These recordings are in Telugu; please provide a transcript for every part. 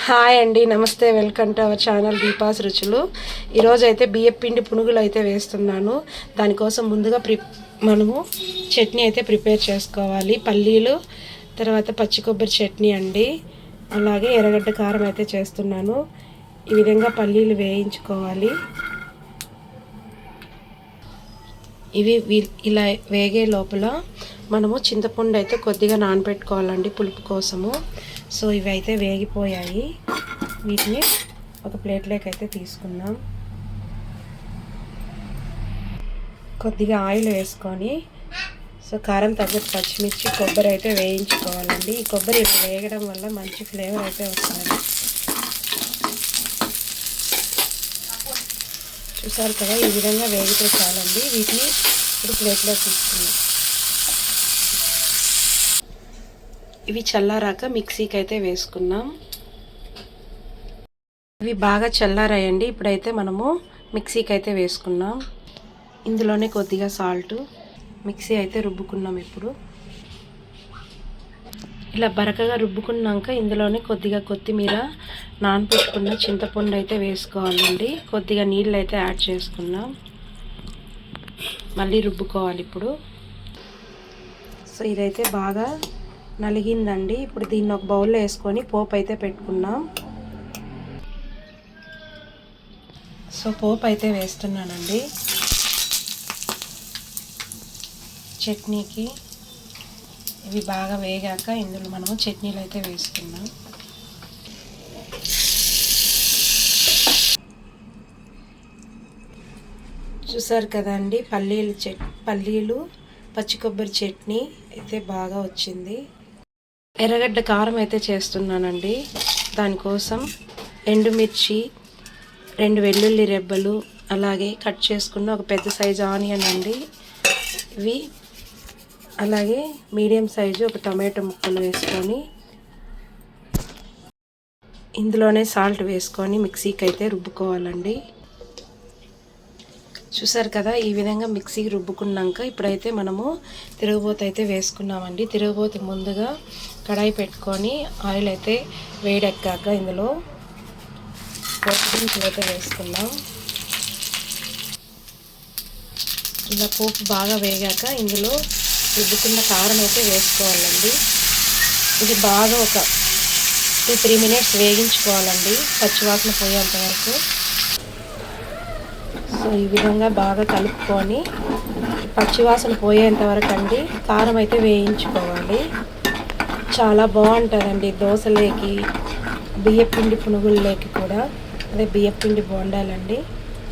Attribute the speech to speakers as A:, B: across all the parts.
A: హాయ్ అండి నమస్తే welcome to our channel Deepa's Ruchulu. ఈరోజు అయితే బియ్యం పిండి పునుగులు అయితే వేస్తున్నాను. దానికోసం ముందుగా ప్రి మనము చట్నీ అయితే ప్రిపేర్ చేసుకోవాలి. పల్లీలు తర్వాత పచ్చి కొబ్బరి చట్నీ అండి. అలాగే ఎర్రగడ్డ కారం అయితే చేస్తున్నాను. ఈ విధంగా పల్లీలు వేయించుకోవాలి. ఇవి వీ- ఇలా వేగే లోపల మనము చింతపండు అయితే కొద్దిగా నానబెట్టుకోవాలండి పులుపు కోసము. సో ఇవి అయితే వేగిపోయాయి. వీటిని ఒక ప్లేట్లోకి అయితే తీసుకున్నాం కొద్దిగా ఆయిల్ వేసుకొని సో కారం తగ్గట్టు పచ్చిమిర్చి కొబ్బరి అయితే వేయించుకోవాలండి. ఈ కొబ్బరి ఇలా వేయడం వల్ల మంచి ఫ్లేవర్ అయితే వస్తుంది. చూసారు కదా ఈ విధంగా వేగితే చాలండి. వీటిని ఇప్పుడు ప్లేట్లో తీసుకున్నాం ఇవి చల్లారాక మిక్సీకి అయితే వేసుకున్నాం ఇవి బాగా చల్లారాయండి. ఇప్పుడైతే మనము మిక్సీకి అయితే వేసుకున్నాం ఇందులోనే కొద్దిగా సాల్ట్. మిక్సీ అయితే రుబ్బుకున్నాం ఇప్పుడు. ఇలా బరకగా రుబ్బుకున్నాక ఇందులోనే కొద్దిగా కొత్తిమీర నానపెట్టుకున్న చింతపండు అయితే వేసుకోవాలండి. కొద్దిగా నీళ్ళు అయితే యాడ్ చేసుకున్నాం మళ్ళీ రుబ్బుకోవాలి ఇప్పుడు. సో ఇదైతే బాగా నలిగిందండి. ఇప్పుడు దీన్ని ఒక బౌల్లో వేసుకొని పోపు అయితే పెట్టుకున్నాం సో పోపు అయితే వేస్తున్నానండి. చట్నీకి. ఇవి బాగా వేగాక ఇందులో మనము చట్నీలు అయితే వేసుకుందాం. చూసారు కదండి పల్లీలు చట్ పల్లీలు పచ్చి కొబ్బరి చట్నీ అయితే బాగా వచ్చింది. ఎర్రగడ్డ కారం అయితే చేస్తున్నానండి. దానికోసం ఎండుమిర్చి రెండు వెల్లుల్లి రెబ్బలు అలాగే కట్ చేసుకున్న ఒక పెద్ద సైజు ఆనియన్ అండి. ఇవి అలాగే మీడియం సైజు ఒక టమాటో ముక్కలు వేసుకొని ఇందులోనే సాల్ట్ వేసుకొని మిక్సీకి అయితే రుబ్బుకోవాలండి. చూసారు కదా ఈ విధంగా మిక్సీకి రుబ్బుకున్నాక ఇప్పుడైతే మనము తిరుగుబోతు అయితే వేసుకున్నామండి. తిరుగుబోతు ముందుగా కడాయి పెట్టుకొని ఆయిల్ అయితే వేడెక్కాక ఇందులో పోపు అయితే వేసుకున్నాం ఇలా పోపు బాగా వేగాక ఇందులో రుబ్బుకున్న కారం అయితే వేసుకోవాలండి. ఇది బాగా ఒక టూ త్రీ మినిట్స్ వేగించుకోవాలండి. పచ్చివాసన పోయేంత వరకు. సో ఈ విధంగా బాగా కలుపుకొని పచ్చివాసన పోయేంత వరకు అండి. కారం అయితే వేయించుకోవాలి. చాలా బాగుంటుందండి దోశలేకి బియ్యపిండి పునుగుల్లోకి కూడా. అదే బియ్యపిండి బోండాలండి.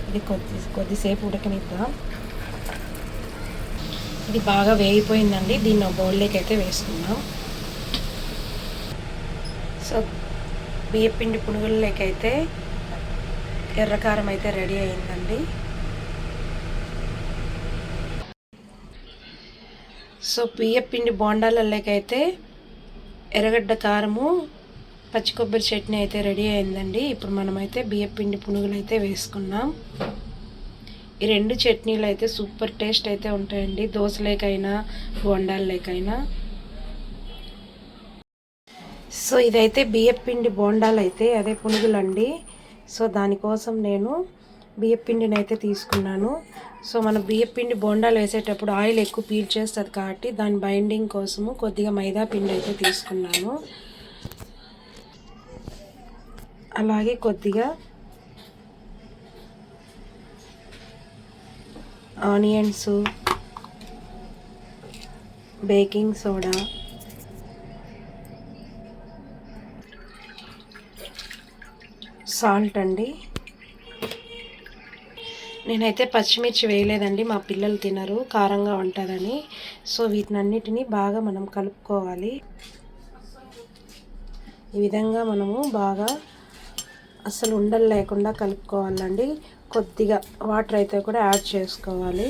A: ఇది కొద్ది కొద్దిసేపు ఉడకనిద్దాం. ఇది బాగా వేగిపోయిందండి. దీన్ని బౌల్లోకి అయితే వేసుకుందాం సో బియ్యపిండి పునుగుల్లోకి అయితే ఎర్రకారం అయితే రెడీ అయిందండి. సో బియ్యపిండి బోండాలలోకైతే ఎర్రగడ్డ కారము పచ్చి కొబ్బరి చట్నీ అయితే రెడీ అయిందండి. ఇప్పుడు మనమైతే బియ్యపిండి పునుగులు అయితే వేసుకున్నాం. ఈ రెండు చట్నీలు అయితే సూపర్ టేస్ట్ అయితే ఉంటాయండి. దోశలేకైనా బోండాలకైనా సో ఇదైతే బియ్యపిండి బోండాలు అయితే అదే పునుగులండి. సో దానికోసం నేను బియ్యపిండిని అయితే తీసుకున్నాను. సో మన బియ్యపిండి బోండాలు వేసేటప్పుడు ఆయిల్ ఎక్కువ పీల్చేస్తుంది కాబట్టి దాని బైండింగ్ కోసము కొద్దిగా మైదా పిండి అయితే తీసుకున్నాను. అలాగే కొద్దిగా ఆనియన్స్ బేకింగ్ సోడా సాల్ట్ అండి. నేనైతే పచ్చిమిర్చి వేయలేదండి మా పిల్లలు తినరు కారంగా ఉంటుందని. సో వీటినన్నిటినీ బాగా మనం కలుపుకోవాలి. ఈ విధంగా మనము బాగా అసలు ఉండలు లేకుండా కలుపుకోవాలండి. కొద్దిగా వాటర్ అయితే కూడా యాడ్ చేసుకోవాలి.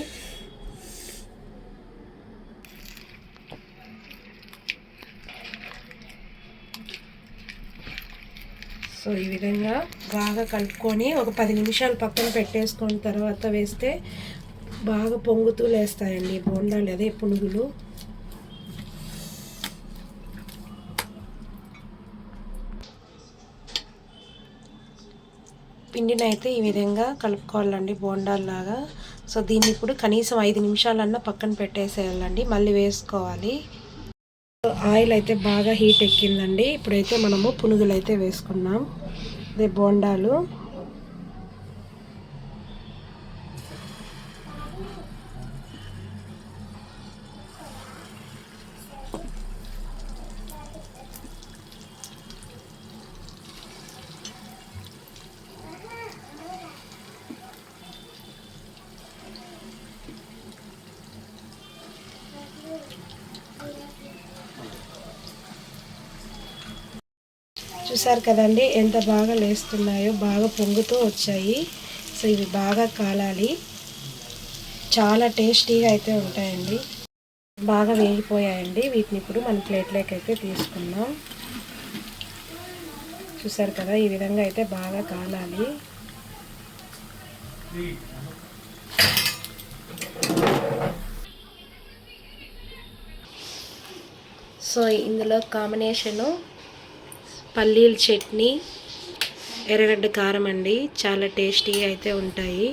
A: సో ఈ విధంగా బాగా కలుపుకొని ఒక పది నిమిషాలు పక్కన పెట్టేసుకున్న తర్వాత వేస్తే బాగా పొంగుతూ లేస్తాయండి బోండాలు అదే పునుగులు. పిండిని అయితే ఈ విధంగా కలుపుకోవాలండి బోండాల్లాగా. సో దీన్ని ఇప్పుడు కనీసం ఐదు నిమిషాలన్నా పక్కన పెట్టేసేయాలండి మళ్ళీ వేసుకోవాలి. ఆయిల్ అయితే బాగా హీట్ ఎక్కిందండి. ఇప్పుడైతే మనము పునుగులు అయితే వేసుకున్నాం అదే బోండాలు. చూసారు కదండి ఎంత బాగా లేస్తున్నాయో బాగా పొంగుతూ వచ్చాయి. సో ఇవి బాగా కాలాలి. చాలా టేస్టీగా అయితే ఉంటాయండి. బాగా వేగిపోయాయండి. వీటిని ఇప్పుడు మన ప్లేట్లోకి అయితే తీసుకుందాం. చూసారు కదా ఈ విధంగా అయితే బాగా కాలాలి. సో ఇందులో కాంబినేషను పల్లీల చట్నీ ఎర్రగడ్డ కారం అండి. చాలా టేస్టీగా అయితే ఉంటాయి.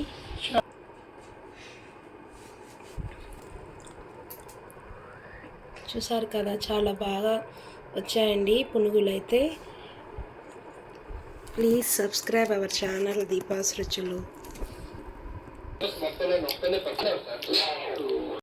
A: చూసారు కదా చాలా బాగా వచ్చాయండి పునుగులు అయితే. Please subscribe our channel Deepa's Ruchulu.